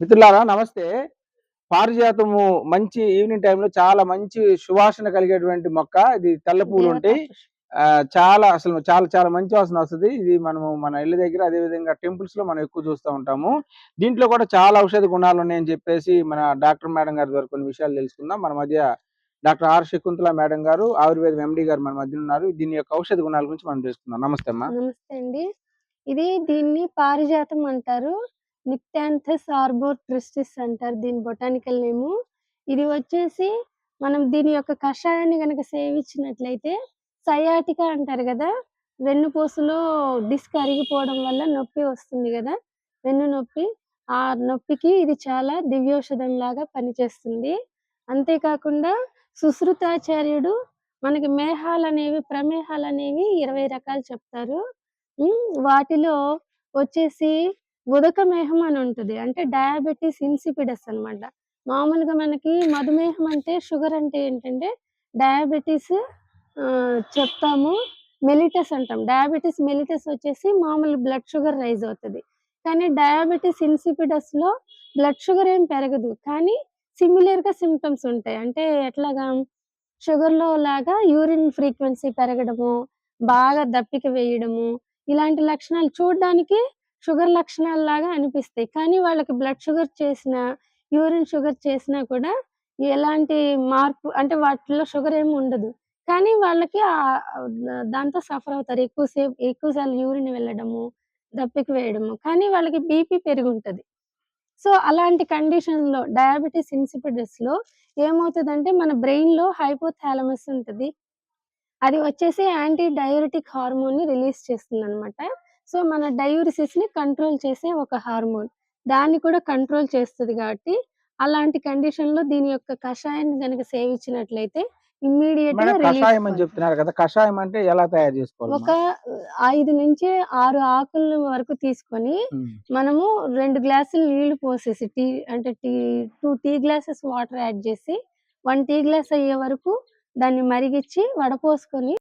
మిత్రులారా నమస్తే. పారిజాతము మంచి ఈవినింగ్ టైంలో చాలా మంచి సువాసన కలిగేటువంటి మొక్క. ఇది తెల్ల పూలు ఉంటాయి. చాలా అసలు చాలా చాలా మంచి వాసన వస్తుంది. ఇది మనము మన ఇళ్ళ దగ్గర అదే విధంగా టెంపుల్స్లో మనం ఎక్కువ చూస్తూ ఉంటాము. దీంట్లో కూడా చాలా ఔషధ గుణాలు ఉన్నాయని చెప్పేసి మన డాక్టర్ మేడం గారి ద్వారా కొన్ని విషయాలు తెలుసుకుందాం. మన మధ్య డాక్టర్ ఆర్ శకుంతల మేడం గారు ఆయుర్వేదం ఎండి గారు మన మధ్య ఉన్నారు. దీని యొక్క ఔషధ గుణాల గురించి మనం తెలుసుకుందాం. నమస్తే అమ్మా. నమస్తే అండి. ఇది దీన్ని పారిజాతం అంటారు. నిక్టాంథస్ ఆర్బోర్ ట్రిస్టిస్ అంటారు దీని బొటానికల్ నేము. ఇది వచ్చేసి మనం దీని యొక్క కషాయాన్ని కనుక సేవించినట్లయితే సయాటికా అంటారు కదా వెన్నుపూసలో డిస్క్ అరిగిపోవడం వల్ల నొప్పి వస్తుంది కదా వెన్ను నొప్పి. ఆ నొప్పికి ఇది చాలా దివ్యౌషధం లాగా పనిచేస్తుంది. అంతేకాకుండా సుశ్రుతాచార్యుడు మనకి మేహాలు అనేవి ప్రమేహాలు అనేవి ఇరవై రకాలు చెప్తారు. వాటిలో వచ్చేసి ఉదకమేహం అని ఉంటుంది. అంటే డయాబెటీస్ ఇన్సిపిడస్ అన్నమాట. మామూలుగా మనకి మధుమేహం అంటే షుగర్ అంటే ఏంటంటే డయాబెటీస్ చెప్తాము మెలిటస్ అంటాం. డయాబెటీస్ మెలిటస్ వచ్చేసి మామూలు బ్లడ్ షుగర్ రైజ్ అవుతుంది. కానీ డయాబెటీస్ ఇన్సిపిడస్లో బ్లడ్ షుగర్ ఏం పెరగదు. కానీ సిమిలర్గా సిమ్టమ్స్ ఉంటాయి. అంటే ఎట్లాగా షుగర్లో లాగా యూరిన్ ఫ్రీక్వెన్సీ పెరగడము బాగా దప్పిక వేయడము ఇలాంటి లక్షణాలు చూడడానికి షుగర్ లక్షణాలు లాగా అనిపిస్తాయి. కానీ వాళ్ళకి బ్లడ్ షుగర్ చేసిన యూరిన్ షుగర్ చేసినా కూడా ఎలాంటి మార్పు అంటే వాటిలో షుగర్ ఏమి ఉండదు. కానీ వాళ్ళకి దాంతో సఫర్ అవుతారు. ఎక్కువసేపు ఎక్కువసార్లు యూరిన్ వెళ్ళడము దప్పికి వేయడము. కానీ వాళ్ళకి బీపీ పెరిగి ఉంటది సో అలాంటి కండిషన్లో డయాబెటీస్ ఇన్సిపిడస్లో ఏమవుతుందంటే మన బ్రెయిన్లో హైపోథాలమస్ ఉంటుంది. అది వచ్చేసి యాంటీ డయాబెటిక్ హార్మోన్ని రిలీజ్ చేస్తుంది అనమాట సో మన డయూరిసిస్ని కంట్రోల్ చేసే ఒక హార్మోన్. దాన్ని కూడా కంట్రోల్ చేస్తుంది కాబట్టి అలాంటి కండిషన్లో దీని యొక్క కషాయాన్ని గనుక సేవించినట్లయితే ఇమ్మీడియట్గా కషాయం అని చెప్తున్నారు కదా కషాయం అంటే ఎలా తయారు చేసుకోవాలి ఒక ఐదు నుంచి ఆరు ఆకుల వరకు తీసుకొని మనము రెండు గ్లాసులు నీళ్ళు పోసేసి టీ అంటే tea two tea glasses water add చేసి వన్ టీ గ్లాస్ అయ్యే వరకు దాన్ని మరిగించి వడపోసుకొని